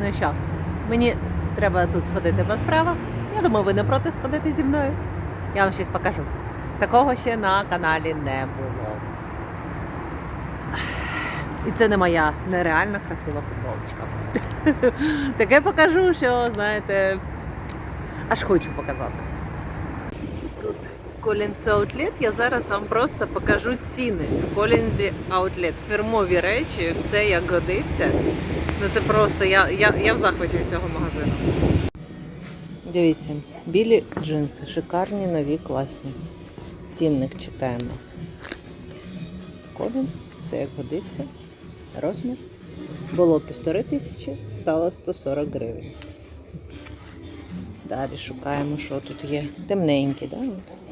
Ну що, мені треба тут сходити по справах. Я думаю, ви не проти сходити зі мною. Я вам щось покажу. Такого ще на каналі не було. І це не моя нереально красива футболочка. Таке покажу, що, знаєте, аж хочу показати. Collins Outlet. Я зараз вам просто покажу ціни в Collins Outlet. Фірмові речі, все як годиться. Ну це просто я, я, я в захваті від цього магазину. Дивіться, білі джинси, шикарні, нові, класні. Цінник читаємо. Collins, все як годиться. Розмір. Було півтори тисячі, стало 140 гривень. Далі шукаємо, що тут є. Темненькі, да?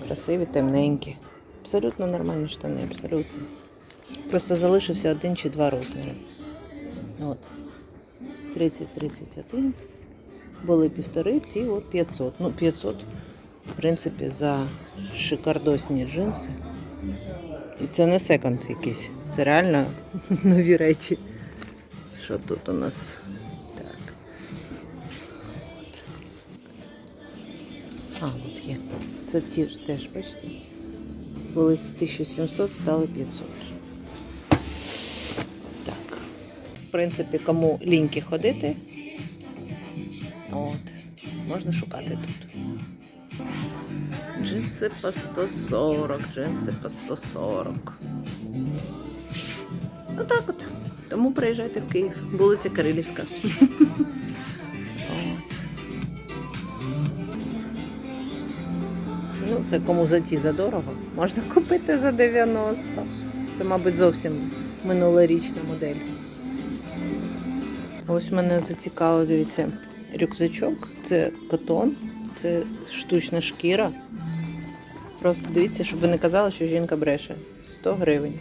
Красиві, темненькі. Абсолютно нормальні штани, абсолютно. Просто залишився один чи два розміри. От. 30-31. Були півтори, ці от 500. Ну, 500, в принципі, за шикардосні джинси. І це не секонд якийсь. Це реально нові речі. Що тут у нас? Так. А, от є. Це ті ж теж, бачите? Були з 1700, стали 500. Так. В принципі, кому ліньки ходити, от, можна шукати тут. Джинси по 140, джинси по 140. Отак от. Тому приїжджайте в Київ. Вулиця Кирилівська. Це кому за ті задорого. Можна купити за 90. Це, мабуть, зовсім минулорічна модель. Ось мене зацікавив, рюкзачок. Це котон, це штучна шкіра. Просто дивіться, щоб ви не казали, що жінка бреше. 100 гривень.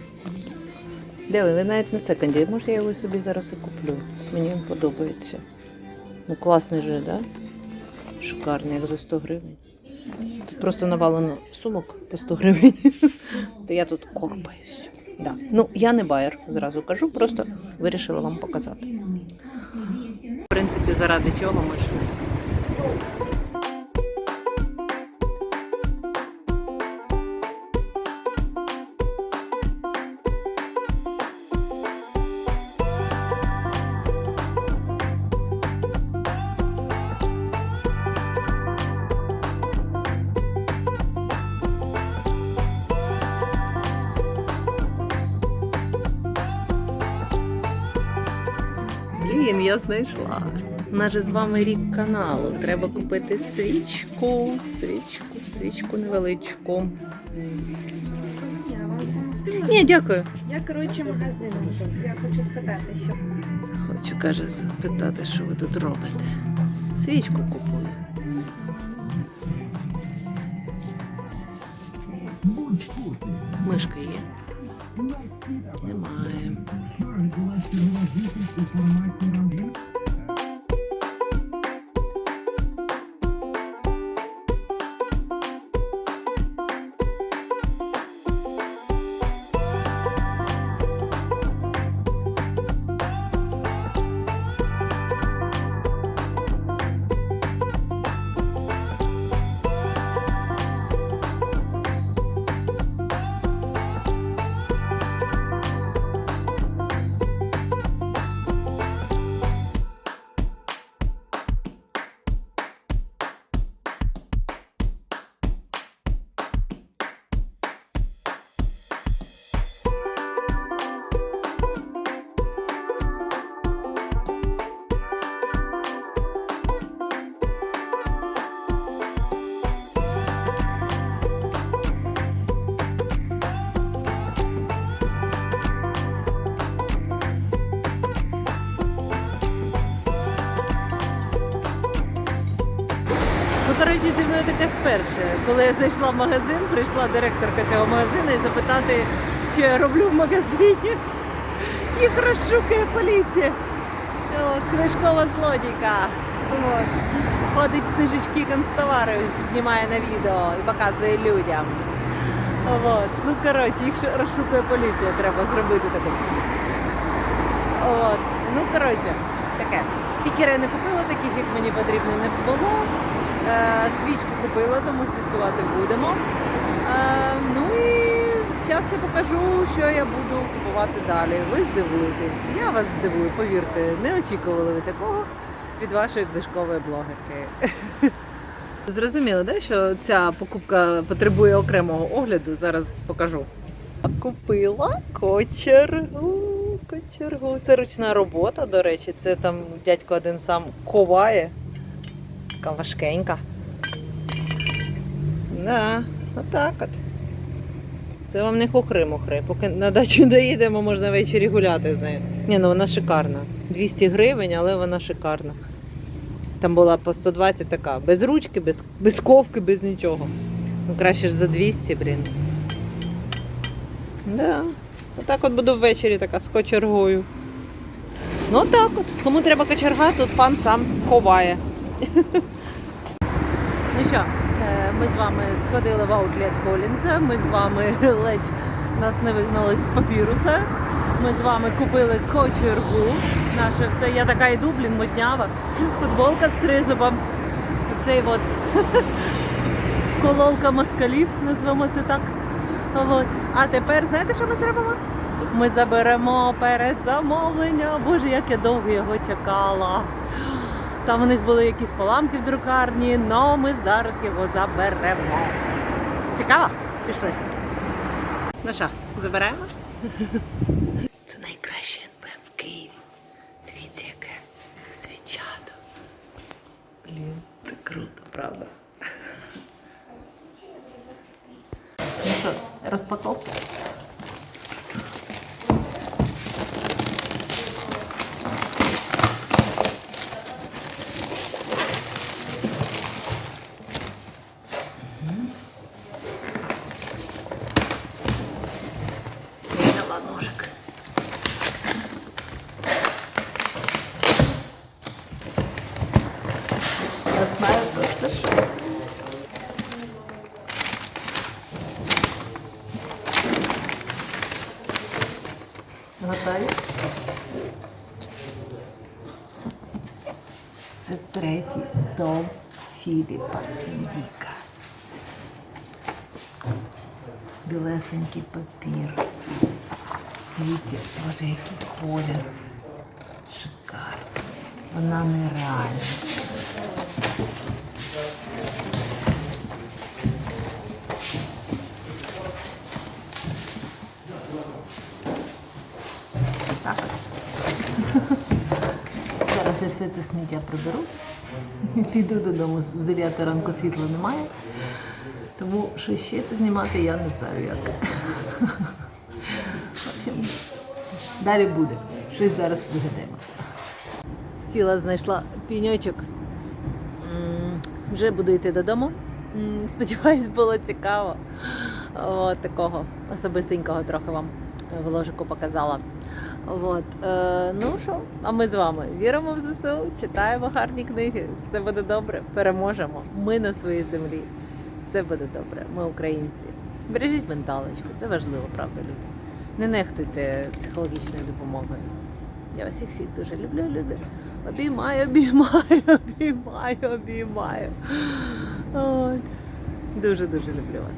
Де ви? Ви навіть на секунді. Може, я його собі зараз і куплю. Мені він подобається. Ну, класний же, да? Шикарний, як за 100 гривень. Тут просто навалено сумок по 100 гривень. То я тут корпаюсь. Да. Ну, я не байер, зразу кажу, просто вирішила вам показати. В принципі, заради чого ми йшли. Я знайшла. У нас же з вами рік каналу. Треба купити свічку, свічку, свічку невеличку. Ні, дякую. Я коротше магазин. Я хочу спитати, що Хочу, каже, запитати, що ви тут робите. Свічку купую. Мишка є? Немає. Коротше, зі мною таке вперше. Коли я зайшла в магазин, прийшла директорка цього магазину і запитати, що я роблю в магазині. Їх розшукує поліція. От, книжкова злодійка. Ходить книжечки канцтовари, знімає на відео і показує людям. От. Ну, коротше, їх розшукує поліція, треба зробити таке. От. Ну, коротше, таке. Стікери не купила, таких як мені потрібно не було. Е, свічку купила, тому святкувати будемо. Е, ну і зараз я покажу, що я буду купувати далі. Ви здивуєтесь. Я вас здивую, повірте, не очікували ви такого від вашої книжкової блогерки. Зрозуміло, да, що ця покупка потребує окремого огляду. Зараз покажу. Купила кочергу. Кочергу. Це ручна робота, до речі. Це там дядько один сам коває. Така важкенька. Да, отак от. Це вам не хухри-мухри. Поки на дачу доїдемо, можна ввечері гуляти з нею. Ні, ну вона шикарна. 200 гривень, але вона шикарна. Там була по 120 така, без ручки, без, без ковки, без нічого. Ну краще ж за 200, блін. Да. Отак от буду ввечері така з кочергою. Ну так от. Кому треба кочерга, тут пан сам ховає. Ну що, е, ми з вами сходили в аутлет Колінза, ми з вами ледь нас не вигнали з папіруса. Ми з вами купили кочергу. Наше все. Я така йду, блін, моднява. Футболка з тризубом. Оцей от кололка москалів, назвемо це так. От. А тепер знаєте, що ми зробимо? Ми заберемо перед замовлення. Боже, як я довго його чекала. Там у них були якісь поламки в друкарні, але ми зараз його заберемо. Цікаво? Пішли. Ну що, забираємо? Це найкраще НП в Києві. Дивіться, яке свічато. Блін, це круто, правда. Ну що, розпаковка? Я знаю просто що це. Це третій том Філіпа Діка. Білесенький папір. Дивіться, боже, який колір. Шикарно. Вона нереальна. Зараз я все це сміття приберу. Піду додому з 9 ранку світла немає. Тому що ще знімати я не знаю як. Далі буде. Щось зараз пригадаємо. Сіла, знайшла піньочок. Вже буду йти додому. Сподіваюсь, було цікаво. От такого особистенького трохи вам в ложику показала. От, е, ну що, а ми з вами віримо в ЗСУ, читаємо гарні книги. Все буде добре, переможемо. Ми на своїй землі. Все буде добре. Ми українці. Бережіть менталочку, це важливо, правда, люди. Не нехтуйте психологічною допомогою. Я вас всіх всіх дуже люблю, люблю. Обіймаю, обіймаю, обіймаю, обіймаю. От. Дуже дуже люблю вас.